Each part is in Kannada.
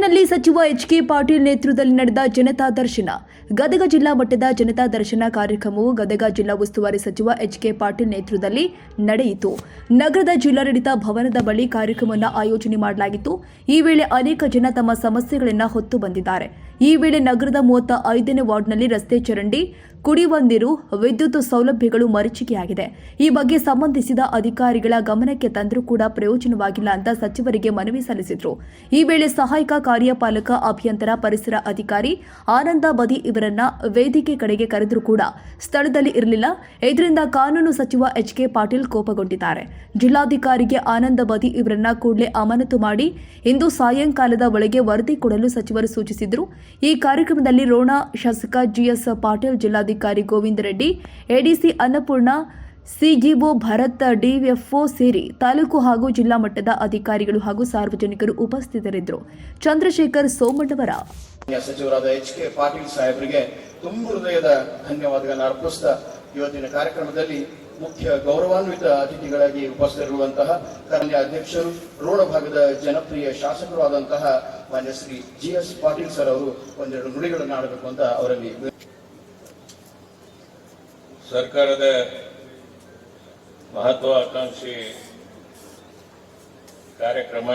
ಜಿಲ್ಲೆಯಲ್ಲಿ ಸಚಿವ ಎಚ್ ಕೆ ಪಾಟೀಲ್ ನೇತೃತ್ವದಲ್ಲಿ ನಡೆದ ಜನತಾ ದರ್ಶನ. ಗದಗ ಜಿಲ್ಲಾ ಮಟ್ಟದ ಜನತಾ ದರ್ಶನ ಕಾರ್ಯಕ್ರಮವು ಗದಗ ಜಿಲ್ಲಾ ಉಸ್ತುವಾರಿ ಸಚಿವ ಎಚ್ ಕೆ ಪಾಟೀಲ್ ನೇತೃತ್ವದಲ್ಲಿ ನಡೆಯಿತು. ನಗರದ ಜಿಲ್ಲಾಡಳಿತ ಭವನದ ಬಳಿ ಕಾರ್ಯಕ್ರಮವನ್ನು ಆಯೋಜನೆ ಮಾಡಲಾಗಿತ್ತು. ಈ ವೇಳೆ ಅನೇಕ ಜನ ತಮ್ಮ ಸಮಸ್ಯೆಗಳನ್ನು ಹೊತ್ತು ಬಂದಿದ್ದಾರೆ. ಈ ವೇಳೆ ನಗರದ ಮೂವತ್ತ ಐದನೇ ವಾರ್ಡ್ನಲ್ಲಿ ರಸ್ತೆ ಚರಂಡಿ ಕುಡಿಯುವ ನೀರು, ವಿದ್ಯುತ್ ಸೌಲಭ್ಯಗಳು ಮರೀಚಿಕೆಯಾಗಿದೆ. ಈ ಬಗ್ಗೆ ಸಂಬಂಧಿಸಿದ ಅಧಿಕಾರಿಗಳ ಗಮನಕ್ಕೆ ತಂದರೂ ಕೂಡ ಪ್ರಯೋಜನವಾಗಿಲ್ಲ ಅಂತ ಸಚಿವರಿಗೆ ಮನವಿ ಸಲ್ಲಿಸಿದ್ರು. ಈ ವೇಳೆ ಸಹಾಯಕ ಕಾರ್ಯಪಾಲಕ, ಅಭಿಯಂತರ ಪರಿಸರ ಅಧಿಕಾರಿ ಆನಂದ ಬದಿ ಇವರನ್ನ ವೇದಿಕೆ ಕಡೆಗೆ ಕರೆದರೂ ಕೂಡ ಸ್ಥಳದಲ್ಲಿ ಇರಲಿಲ್ಲ. ಇದರಿಂದ ಕಾನೂನು ಸಚಿವ ಎಚ್ ಕೆ ಪಾಟೀಲ್ ಕೋಪಗೊಂಡಿದ್ದಾರೆ. ಜಿಲ್ಲಾಧಿಕಾರಿಗೆ ಆನಂದ ಬದಿ ಇವರನ್ನ ಕೂಡಲೇ ಅಮಾನತು ಮಾಡಿ ಇಂದು ಸಾಯಂಕಾಲದ ಒಳಗೆ ವರದಿ ಕೊಡಲು ಸಚಿವರು ಸೂಚಿಸಿದ್ರು. ಈ ಕಾರ್ಯಕ್ರಮದಲ್ಲಿ ರೋಣ ಶಾಸಕ ಜಿಎಸ್ ಪಾಟೀಲ್ ಜಿಲ್ಲಾಧಿಕಾರಿ Govinda Reddy, ADC Annapurna, CGO Bharat DFO ಸೇರಿ ತಾಲೂಕು ಹಾಗೂ ಜಿಲ್ಲಾ ಮಟ್ಟದ ಅಧಿಕಾರಿಗಳು ಹಾಗೂ ಸಾರ್ವಜನಿಕರು ಉಪಸ್ಥಿತರಿದ್ದರು. ಚಂದ್ರಶೇಖರ್ ಸೋಮಣ್ಣವರ ಸಚಿವರಾದ ಎಚ್ ಕೆ ಪಾಟೀಲ್ ಸಾಹೇಬರಿಗೆ ತುಂಬ ಹೃದಯದ ಧನ್ಯವಾದಗಳನ್ನು ಅರ್ಪಿಸ್ತಾ ಇವತ್ತಿನ ಕಾರ್ಯಕ್ರಮದಲ್ಲಿ ಮುಖ್ಯ ಗೌರವಾನ್ವಿತ ಅತಿಥಿಗಳಾಗಿ ಉಪಸ್ಥಿತರಿರುವಂತಹ ಕನ್ಯ ಅಧ್ಯಕ್ಷರು, ರೋಣ ಭಾಗದ ಜನಪ್ರಿಯ ಶಾಸಕರು ಆದಂತಹ ಮಾನ್ಯ Shri G S Patil sir ಅವರು ಒಂದೆರಡು ನುಡಿಗಳನ್ನು ಆಡಬೇಕು ಅಂತ ಅವರಲ್ಲಿ ಸರ್ಕಾರದ ಮಹತ್ವಾಕಾಂಕ್ಷಿ ಕಾರ್ಯಕ್ರಮ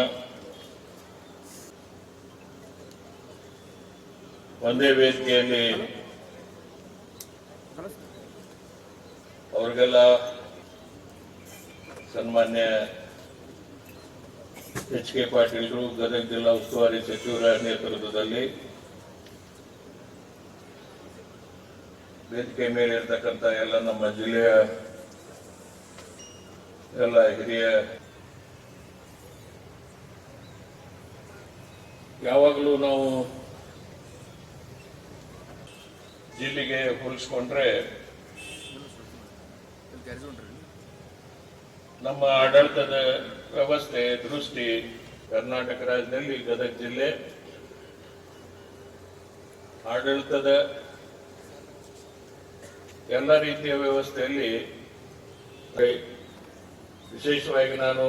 ಒಂದೇ ವೇದಿಕೆಯಲ್ಲಿ ಅವ್ರಿಗೆಲ್ಲ ಸನ್ಮಾನ್ಯ ಎಚ್ ಕೆ ಪಾಟೀಲ್ರು ಗದಗ ಜಿಲ್ಲಾ ಉಸ್ತುವಾರಿ ಸಚಿವರ ನೇತೃತ್ವದಲ್ಲಿ ವೇದಿಕೆ ಮೇಲೆ ಇರ್ತಕ್ಕಂಥ ಎಲ್ಲ ನಮ್ಮ ಜಿಲ್ಲೆಯ ಎಲ್ಲ ಹಿರಿಯ ಯಾವಾಗಲೂ ನಾವು ಜಿಲ್ಲೆಗೆ ಹೋಲಿಸ್ಕೊಂಡ್ರೆ ನಮ್ಮ ಆಡಳಿತದ ವ್ಯವಸ್ಥೆ, ದೃಷ್ಟಿ ಕರ್ನಾಟಕ ರಾಜ್ಯದಲ್ಲಿ ಗದಗ ಜಿಲ್ಲೆ, ಆಡಳಿತದ ಎಲ್ಲ ರೀತಿಯ ವ್ಯವಸ್ಥೆಯಲ್ಲಿ ವಿಶೇಷವಾಗಿ ನಾನು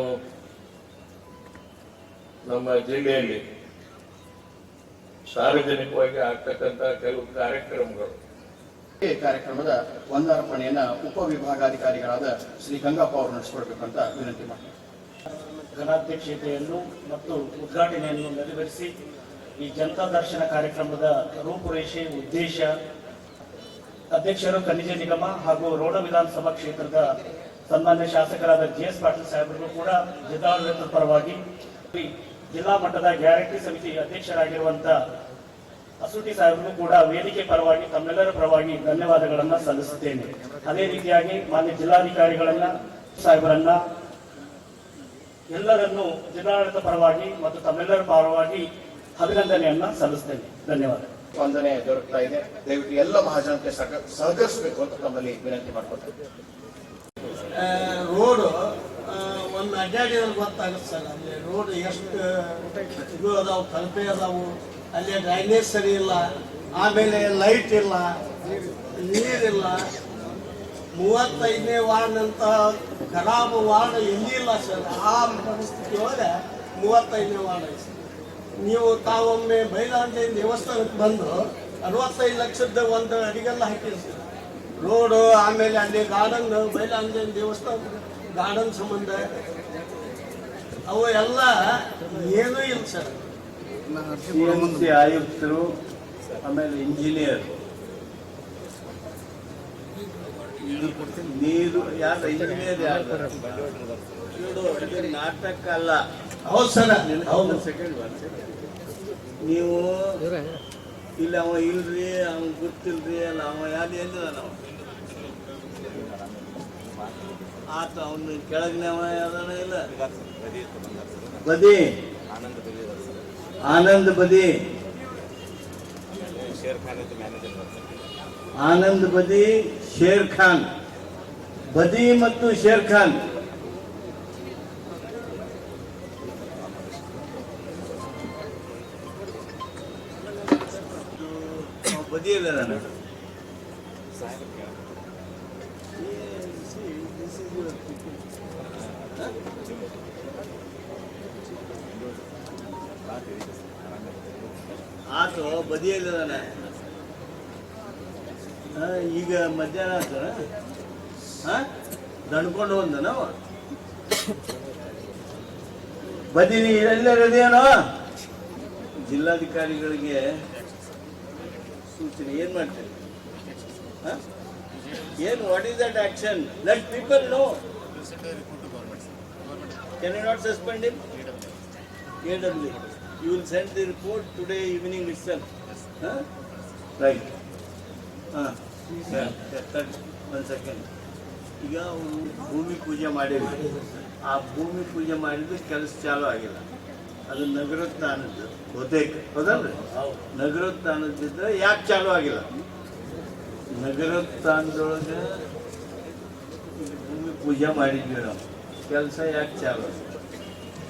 ನಮ್ಮ ಜಿಲ್ಲೆಯಲ್ಲಿ ಸಾರ್ವಜನಿಕವಾಗಿ ಆಗ್ತಕ್ಕಂಥ ಕೆಲವು ಕಾರ್ಯಕ್ರಮಗಳು. ಈ ಕಾರ್ಯಕ್ರಮದ ವಂದಾರ್ಪಣೆಯನ್ನ ಉಪವಿಭಾಗಾಧಿಕಾರಿಗಳಾದ ಶ್ರೀ ಗಂಗಪ್ಪ ಅವರು ನಡೆಸಿಕೊಡ್ಬೇಕಂತ ವಿನಂತಿ ಮಾಡ್ತಾರೆ ಘನಾಧ್ಯಕ್ಷತೆಯನ್ನು ಮತ್ತು ಉದ್ಘಾಟನೆಯನ್ನು ನೆರವೇರಿಸಿ ಈ ಜನತಾ ದರ್ಶನ ಕಾರ್ಯಕ್ರಮದ ರೂಪುರೇಷೆ ಉದ್ದೇಶ ಅಧ್ಯಕ್ಷರು ಖನಿಜ ನಿಗಮ ಹಾಗೂ ರೋಣ ವಿಧಾನಸಭಾ ಕ್ಷೇತ್ರದ ಸನ್ಮಾನ್ಯ ಶಾಸಕರಾದ ಜಿ ಎಸ್ ಪಾಟೀಲ್ ಸಾಹೇಬರಿಗೂ ಕೂಡ ಜಿಲ್ಲಾಡಳಿತ ಪರವಾಗಿ ಜಿಲ್ಲಾ ಮಟ್ಟದ ಗ್ಯಾರಂಟಿ ಸಮಿತಿ ಅಧ್ಯಕ್ಷರಾಗಿರುವಂತ ಅಸೂಟಿ ಸಾಹೇಬರು ಕೂಡ ವೇದಿಕೆ ಪರವಾಗಿ ತಮ್ಮೆಲ್ಲರ ಪರವಾಗಿ ಧನ್ಯವಾದಗಳನ್ನ ಸಲ್ಲಿಸುತ್ತೇನೆ. ಅದೇ ರೀತಿಯಾಗಿ ಮಾನ್ಯ ಜಿಲ್ಲಾಧಿಕಾರಿಗಳನ್ನ, ಸಾಹೇಬರನ್ನ, ಎಲ್ಲರನ್ನು ಜಿಲ್ಲಾಡಳಿತ ಪರವಾಗಿ ಮತ್ತು ತಮ್ಮೆಲ್ಲರ ಪರವಾಗಿ ಅಭಿನಂದನೆಯನ್ನ ಸಲ್ಲಿಸುತ್ತೇನೆ. ಧನ್ಯವಾದ. ಸ್ಪಂದನೆ ದೊರಕ್ತಾ ಇದೆ. ದಯವಿಟ್ಟು ಎಲ್ಲ ಮಹಾಜನತೆ ಸಹ- ಸಹಕರಿಸಬೇಕು ಅಂತ ತಮ್ಮಲ್ಲಿ ವಿನಂತಿ ಮಾಡ್ಕೊಳ್ತೇವೆ ರೋಡ್ ಒಂದು ಅಡ್ಡಾಡಿದ್ರೆ ಗೊತ್ತಾಗುತ್ತೆ ಸರ್. ಅಲ್ಲಿ ರೋಡ್ ಎಷ್ಟು, ಇದು ಅದಾವು ಕಳಪೆ ಅದಾವು. ಅಲ್ಲಿ ಡ್ರೈನೇಜ್ ಸರಿ ಇಲ್ಲ. ಆಮೇಲೆ ಲೈಟ್ ಇಲ್ಲ. ನೀರಿಲ್ಲ ಮೂವತ್ತೈದನೇ ವಾರ್ಡ್ ಅಂತ ಖರಾಬ್ ವಾರ್ಡ್ ಇಲ್ಲಿ ಇಲ್ಲ ಸರ್. ಆ ಪರಿಸ್ಥಿತಿ ಒಳಗೆ ಮೂವತ್ತೈದನೇ ವಾರ್ಡ್ ಐತೆ. ನೀವು ತಾವೊಮ್ಮೆ ಬೈಲಾಂಜೇನ ದೇವಸ್ಥಾನಕ್ಕೆ ಬಂದು ಅರವತ್ತೈದು ಲಕ್ಷದ ಒಂದು ಅಡಿಗೆಲ್ಲ ಹಾಕಿರಿ ಸರ್ ರೋಡು, ಆಮೇಲೆ ಅಲ್ಲಿ ಗಾರ್ಡನ್ ಬೈಲಾಂಜೇನ ದೇವಸ್ಥಾನ ಗಾರ್ಡನ್ ಸಂಬಂಧ. ಅವು ಎಲ್ಲ ಏನೂ ಇಲ್ಲ ಸರ್. ಆಯುಕ್ತರು, ಆಮೇಲೆ ಇಂಜಿನಿಯರ್ ನೀರು ಯಾರು ಇಂಜಿನಿಯರ್ ಯಾರು? ಇದು ನಾಟಕ ಅಲ್ಲ ಹೌದು ಸರ್. ಹೌದು. ನೀವು ಇಲ್ಲ ಅವ ಇಲ್ರಿ ಅವ ಗೊತ್ತಿಲ್ರಿ ಅಲ್ಲ ಅವ ಯಾರು ಏನಿಲ್ಲ ನಾವು. ಆತ ಅವನು ಕೆಳಗಿನ ಯಾವ್ದಾನ ಇಲ್ಲ. ಬದಿ. ಆನಂದ್ ಬದಿ. ಆನಂದ್ ಬದಿ ಶೇರ್ ಖಾನ್ ಬದಿ ಮತ್ತು ಶೇರ್ ಖಾನ್ ಅವ ಬದಿಯಲ್ಲ ನಾನು ಆತು ಬದಿಯಲ್ಲಿದ್ದಾನೆ ಆ, ಈಗ ಮಧ್ಯಾಹ್ನ ಆತನ ಹಾ ದಣ್ಕೊಂಡು ಹೋದ ನಾವು. ಬದೀನಿ ಜಿಲ್ಲಾಧಿಕಾರಿಗಳಿಗೆ ಸೂಚನೆ, ಏನ್ ಮಾಡ್ತೀರಿ? ಏನ್ what is that action let people know can you not suspend him AW. You send the report evening itself. ಹಾಂ Right. ಹಾಂ ಒಂದು ಸೆಕೆಂಡ್ ಈಗ ಅವರು ಭೂಮಿ ಪೂಜೆ ಮಾಡಿದ್ರು ಆ ಭೂಮಿ ಪೂಜೆ ಮಾಡಿದ್ದು ಕೆಲಸ ಚಾಲು ಆಗಿಲ್ಲ ಅದು ನಗರೋತ್ಥಾನದ್ದು ಬಹುತೇಕ ಹೌದಲ್ರಿ ನಗರೋತ್ಥಾನದಿದ್ರೆ ಯಾಕೆ ಚಾಲು ಆಗಿಲ್ಲ ನಗರೋತ್ಥಾನದೊಳಗೆ ಭೂಮಿ ಪೂಜೆ ಮಾಡಿದ್ವಿ ನಾವು ಕೆಲಸ ಯಾಕೆ ಚಾಲು ಆಗಿಲ್ಲ?